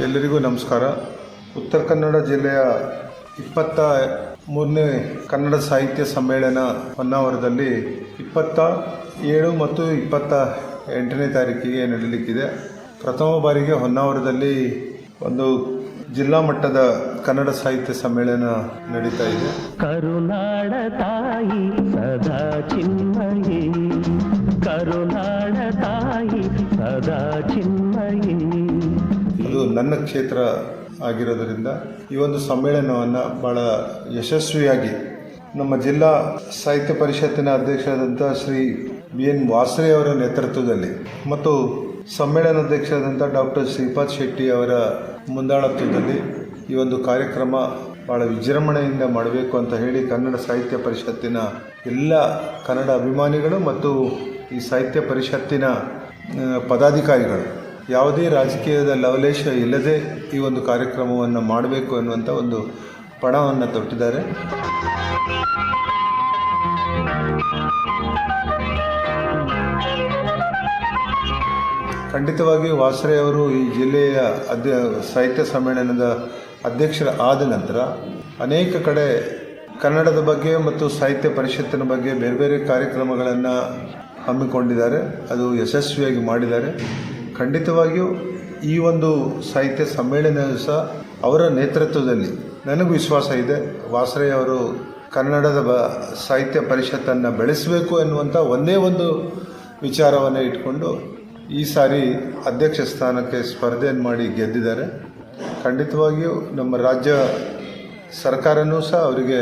ಎಲ್ಲರಿಗೂ ನಮಸ್ಕಾರ. ಉತ್ತರ ಕನ್ನಡ ಜಿಲ್ಲೆಯ ಇಪ್ಪತ್ತ ಮೂರನೇ ಕನ್ನಡ ಸಾಹಿತ್ಯ ಸಮ್ಮೇಳನ ಹೊನ್ನಾವರದಲ್ಲಿ ಇಪ್ಪತ್ತ ಏಳು ಮತ್ತು ಇಪ್ಪತ್ತ ಎಂಟನೇ ತಾರೀಕಿಗೆ ನಡೀಲಿಕ್ಕಿದೆ ಪ್ರಥಮ ಬಾರಿಗೆ ಹೊನ್ನಾವರದಲ್ಲಿ ಒಂದು ಜಿಲ್ಲಾ ಮಟ್ಟದ ಕನ್ನಡ ಸಾಹಿತ್ಯ ಸಮ್ಮೇಳನ ನಡೀತಾ ಇದೆ. ಕರುನಾಡ ತಾಯಿ ಸದಾ ಚಿನ್ಮಯಿ. ಕರುನಾಡ ತಾಯಿ ಸದಾ ಚಿನ್ಮಯಿ. ಇದು ನನ್ನ ಕ್ಷೇತ್ರ ಆಗಿರೋದರಿಂದ ಈ ಒಂದು ಸಮ್ಮೇಳನವನ್ನು ಬಹಳ ಯಶಸ್ವಿಯಾಗಿ ನಮ್ಮ ಜಿಲ್ಲಾ ಸಾಹಿತ್ಯ ಪರಿಷತ್ತಿನ ಅಧ್ಯಕ್ಷರಾದಂಥ ಶ್ರೀ ಬಿ ಎನ್ ವಾಸ್ರೆ ಅವರ ನೇತೃತ್ವದಲ್ಲಿ ಮತ್ತು ಸಮ್ಮೇಳನಾಧ್ಯಕ್ಷರಾದಂಥ ಡಾಕ್ಟರ್ ಶ್ರೀಪಾದ್ ಶೆಟ್ಟಿ ಅವರ ಮುಂದಾಳತ್ವದಲ್ಲಿ ಈ ಒಂದು ಕಾರ್ಯಕ್ರಮ ಭಾಳ ವಿಜೃಂಭಣೆಯಿಂದ ಮಾಡಬೇಕು ಅಂತ ಹೇಳಿ ಕನ್ನಡ ಸಾಹಿತ್ಯ ಪರಿಷತ್ತಿನ ಎಲ್ಲ ಕನ್ನಡ ಅಭಿಮಾನಿಗಳು ಮತ್ತು ಈ ಸಾಹಿತ್ಯ ಪರಿಷತ್ತಿನ ಪದಾಧಿಕಾರಿಗಳು. ಯಾವುದೇ ರಾಜಕೀಯದ ಲವಲೇಶ ಇಲ್ಲದೆ ಈ ಒಂದು ಕಾರ್ಯಕ್ರಮವನ್ನು ಮಾಡಬೇಕು ಅನ್ನುವಂಥ ಒಂದು ಪಣವನ್ನು ತೊಟ್ಟಿದ್ದಾರೆ. ಖಂಡಿತವಾಗಿ ವಾಸರೆ ಅವರು ಈ ಜಿಲ್ಲೆಯ ಅಧ್ಯ, ಸಾಹಿತ್ಯ ಸಮ್ಮೇಳನದ ಅಧ್ಯಕ್ಷರ ಆದ ನಂತರ ಅನೇಕ ಕಡೆ ಕನ್ನಡದ ಬಗ್ಗೆ ಮತ್ತು ಸಾಹಿತ್ಯ ಪರಿಷತ್ತಿನ ಬಗ್ಗೆ ಬೇರೆ ಬೇರೆ ಕಾರ್ಯಕ್ರಮಗಳನ್ನು ಹಮ್ಮಿಕೊಂಡಿದ್ದಾರೆ. ಅದು ಯಶಸ್ವಿಯಾಗಿ ಮಾಡಿದ್ದಾರೆ. ಖಂಡಿತವಾಗಿಯೂ ಈ ಒಂದು ಸಾಹಿತ್ಯ ಸಮ್ಮೇಳನ ಸಹ ಅವರ ನೇತೃತ್ವದಲ್ಲಿ ನನಗೂ ವಿಶ್ವಾಸ ಇದೆ. ವಾಸರೆ ಅವರು ಕನ್ನಡದ ಬ ಸಾಹಿತ್ಯ ಪರಿಷತ್ತನ್ನು ಬೆಳೆಸಬೇಕು ಎನ್ನುವಂಥ ಒಂದೇ ಒಂದು ವಿಚಾರವನ್ನು ಇಟ್ಕೊಂಡು ಈ ಸಾರಿ ಅಧ್ಯಕ್ಷ ಸ್ಥಾನಕ್ಕೆ ಸ್ಪರ್ಧೆಯನ್ನು ಮಾಡಿ ಗೆದ್ದಿದ್ದಾರೆ. ಖಂಡಿತವಾಗಿಯೂ ನಮ್ಮ ರಾಜ್ಯ ಸರ್ಕಾರನೂ ಸಹ ಅವರಿಗೆ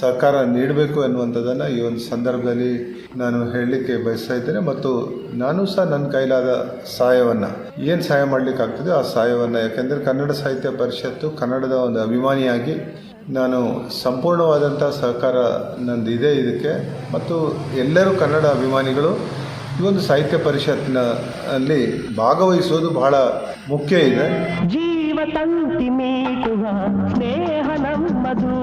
ಸಹಕಾರ ನೀಡಬೇಕು ಎನ್ನುವಂಥದ್ದನ್ನು ಈ ಒಂದು ಸಂದರ್ಭದಲ್ಲಿ ನಾನು ಹೇಳಲಿಕ್ಕೆ ಬಯಸ್ತಾ ಇದ್ದೇನೆ. ಮತ್ತು ನಾನು ಸಹ ನನ್ನ ಕೈಲಾದ ಸಹಾಯವನ್ನು, ಏನು ಸಹಾಯ ಮಾಡಲಿಕ್ಕಾಗ್ತದೆ ಆ ಸಹಾಯವನ್ನು, ಯಾಕೆಂದರೆ ಕನ್ನಡ ಸಾಹಿತ್ಯ ಪರಿಷತ್ತು ಕನ್ನಡದ ಒಂದು ಅಭಿಮಾನಿಯಾಗಿ ನಾನು ಸಂಪೂರ್ಣವಾದಂಥ ಸಹಕಾರ ನಂದು ಇದೆ ಇದಕ್ಕೆ. ಮತ್ತು ಎಲ್ಲರೂ ಕನ್ನಡ ಅಭಿಮಾನಿಗಳು ಈ ಒಂದು ಸಾಹಿತ್ಯ ಪರಿಷತ್ತಿನ ಅಲ್ಲಿ ಭಾಗವಹಿಸೋದು ಬಹಳ ಮುಖ್ಯ ಇದೆ. ತಂತಿ ಮೀಟುವ ಸ್ನೇಹ ನಮ್ಮದು.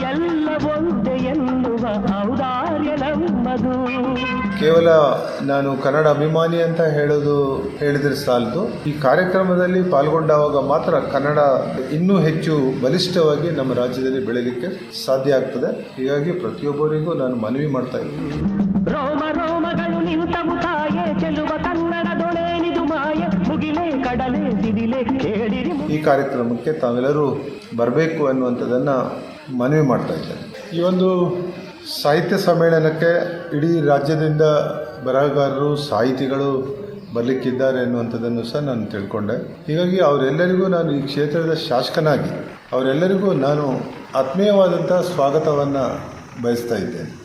ಎಲ್ಲ ಒಂದೆ ಎನ್ನುವ ಔದಾರ್ಯ ನಮ್ಮದು. ಕೇವಲ ನಾನು ಕನ್ನಡ ಅಭಿಮಾನಿ ಅಂತ ಹೇಳೋದು ಹೇಳಿದ್ರೆ ಸಾಲದು. ಈ ಕಾರ್ಯಕ್ರಮದಲ್ಲಿ ಪಾಲ್ಗೊಂಡಾಗ ಮಾತ್ರ ಕನ್ನಡ ಇನ್ನೂ ಹೆಚ್ಚು ಬಲಿಷ್ಠವಾಗಿ ನಮ್ಮ ರಾಜ್ಯದಲ್ಲಿ ಬೆಳೀಲಿಕ್ಕೆ ಸಾಧ್ಯ ಆಗ್ತದೆ. ಹೀಗಾಗಿ ಪ್ರತಿಯೊಬ್ಬರಿಗೂ ನಾನು ಮನವಿ ಮಾಡ್ತಾ ಇದ್ದೀನಿ. ರೋಮ ರೋಮಗಳು ನಿಂತವು ತಾಯೆ ಚೆಲುವ ಕನ್ನಡದೊಳೇನಿದು ಮಾಯ. ಮುಗಿಲೆ ಕಡಲೆ ಈ ಕಾರ್ಯಕ್ರಮಕ್ಕೆ ತಾವೆಲ್ಲರೂ ಬರಬೇಕು ಅನ್ನುವಂಥದ್ದನ್ನು ಮನವಿ ಮಾಡ್ತಾ ಇದ್ದೇನೆ ಈ ಒಂದು ಸಾಹಿತ್ಯ ಸಮ್ಮೇಳನಕ್ಕೆ ಇಡೀ ರಾಜ್ಯದಿಂದ ಬರಹಗಾರರು, ಸಾಹಿತಿಗಳು ಬರಲಿಕ್ಕಿದ್ದಾರೆ ಅನ್ನುವಂಥದ್ದನ್ನು ಸಹ ನಾನು ತಿಳ್ಕೊಂಡೆ. ಹೀಗಾಗಿ ಅವರೆಲ್ಲರಿಗೂ ನಾನು ಈ ಕ್ಷೇತ್ರದ ಶಾಸಕನಾಗಿ, ಅವರೆಲ್ಲರಿಗೂ ನಾನು ಆತ್ಮೀಯವಾದಂಥ ಸ್ವಾಗತವನ್ನು ಬಯಸ್ತಾ ಇದ್ದೇನೆ.